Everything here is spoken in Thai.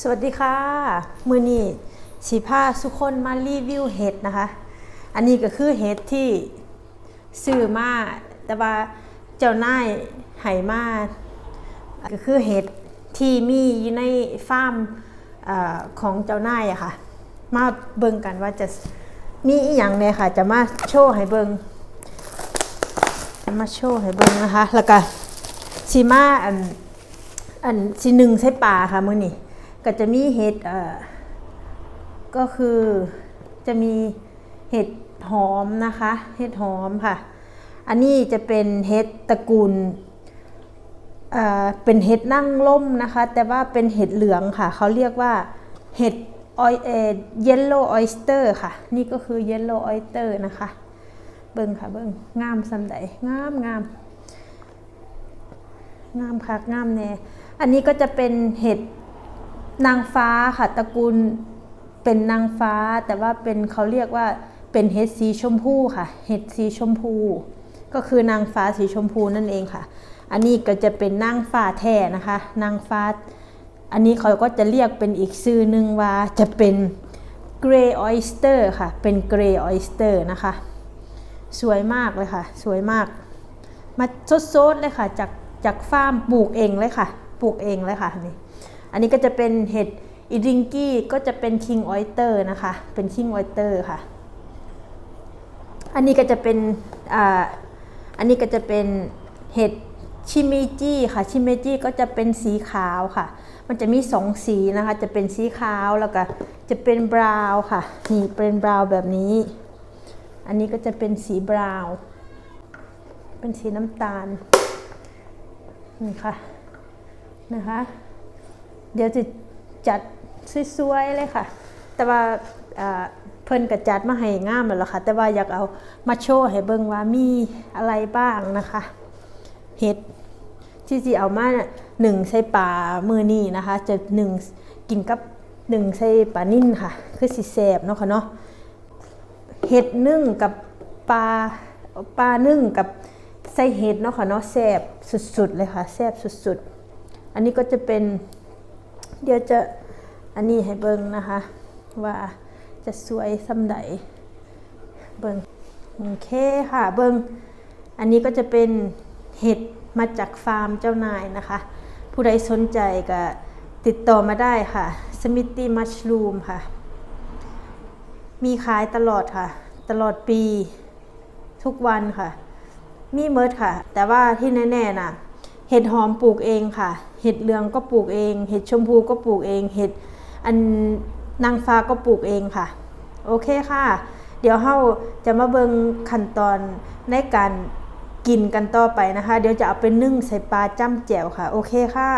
สวัสดีค่ะ มือนี้สีผ้าสุคนมารีวิวเห็ดนะคะ อันนี้ก็คือเห็ดที่ซื้อมาแต่ว่าเจ้านายไหมาก็คือเห็ดที่มีอยู่ในฟาร์มอของเจ้านายอะค่ะ มาเบิ่งกันว่าจะมีอีหยังเนี่ยค่ะ จะมาโชว์ให้เบิ่งจะมาโชว์ให้เบิ่งนะคะ แล้วก็สีมาอันอันสีหนึ่งใช้ปลาค่ะมื้อนี้ ก็จะมีเห็ดเอ่อก็คือจะมีเห็ดหอมนะคะ เห็ดหอมค่ะ อันนี้จะเป็นเห็ดตระกูลเอ่อเป็นเห็ดนั่งล่มนะคะ แต่ว่าเป็นเห็ดเหลืองค่ะ เขาเรียกว่าเห็ดออยเอเยลโล่ออยสเตอร์ค่ะ นี่ก็คือเยลโล่ออยสเตอร์นะคะ เบิ่งค่ะเบิ่งงามสำใดงามงามงามคักงามแน่อันนี้ก็จะเป็นเห็ด นางฟ้าค่ะตระกูลเป็นนางฟ้า แต่ว่าเป็นเขาเรียกว่าเป็นเห็ดสีชมพูค่ะ เห็ดสีชมพู ก็คือนางฟ้าสีชมพูนั่นเองค่ะ อันนี้ก็จะเป็นนางฟ้าแท้นะคะ นางฟ้า อันนี้เขาก็จะเรียกเป็นอีกชื่อหนึ่งว่าจะเป็นเกรย์ออยสเตอร์ค่ะ เป็นเกรย์ออยสเตอร์นะคะ สวยมากเลยค่ะ สวยมาก มาสดๆเลยค่ะ จากจากฟาร์มปลูกเองเลยค่ะ ปลูกเองเลยค่ะนี่ อันนี้ก็จะเป็นเห็ดอีริงกี้ก็จะเป็นคิงออยเตอร์นะคะ เป็นคิงออยเตอร์ค่ะ อันนี้ก็จะเป็นอ่าอันนี้ก็จะเป็นเห็ดชิเมจิค่ะ ชิเมจิก็จะเป็นสีขาวค่ะ มันจะมีสองสีนะคะ จะเป็นสีขาวแล้วก็จะเป็นบราวน์ค่ะ นี่เป็นบราวน์แบบนี้ อันนี้ก็จะเป็นสีบราวน์เป็นสีน้ำตาล นี่ค่ะ นะคะ เดี๋ยวจะจัดสวยๆเลยค่ะ แต่ว่าเพิ่นกระจัดมาให้งามแล้วล่ะค่ะ แต่ว่าอยากเอามาโชว์ให้เบิ่งว่ามีอะไรบ้างนะคะเห็ดที่สิเอามาน่ะหนึ่งใส่ปลามือนี่นะคะ จะหนึ่งกินกับหนึ่งใส่ปลานิ่นค่ะ คือสิแสบเนาะค่ะเนาะเห็ดนึ่งกับปลาปลานึ่งกับไส้เห็ดเนาะค่ะเนาะแซ่บสุดๆเลยค่ะแซ่บสุดๆ อันนี้ก็จะเป็น เดี๋ยวจะอันนี้ให้เบิ่งนะคะ ว่าจะสวยสำใดเบิ่งโอเคค่ะเบิ่งอันนี้ก็จะเป็นเห็ดมาจากฟาร์มเจ้านายนะคะ ผู้ใดสนใจก็ติดต่อมาได้ค่ะสมิ t ตี้มัชรูมค่ะ มีขายตลอดค่ะ ตลอดปีทุกวันค่ะ มีเมิดค่ะ แต่ว่าที่แน่ๆน่ะ เห็ดหอมปลูกเองค่ะ เห็ดเหลืองก็ปลูกเอง เห็ดชมพูก็ปลูกเอง เห็ดอันนางฟ้าก็ปลูกเองค่ะ โอเคค่ะ เดี๋ยวเฮาจะมาเบิงขั้นตอนในการกินกันต่อไปนะคะ เดี๋ยวจะเอาไปนึ่งใส่ปลาจ้ำแจ่วค่ะ โอเคค่ะ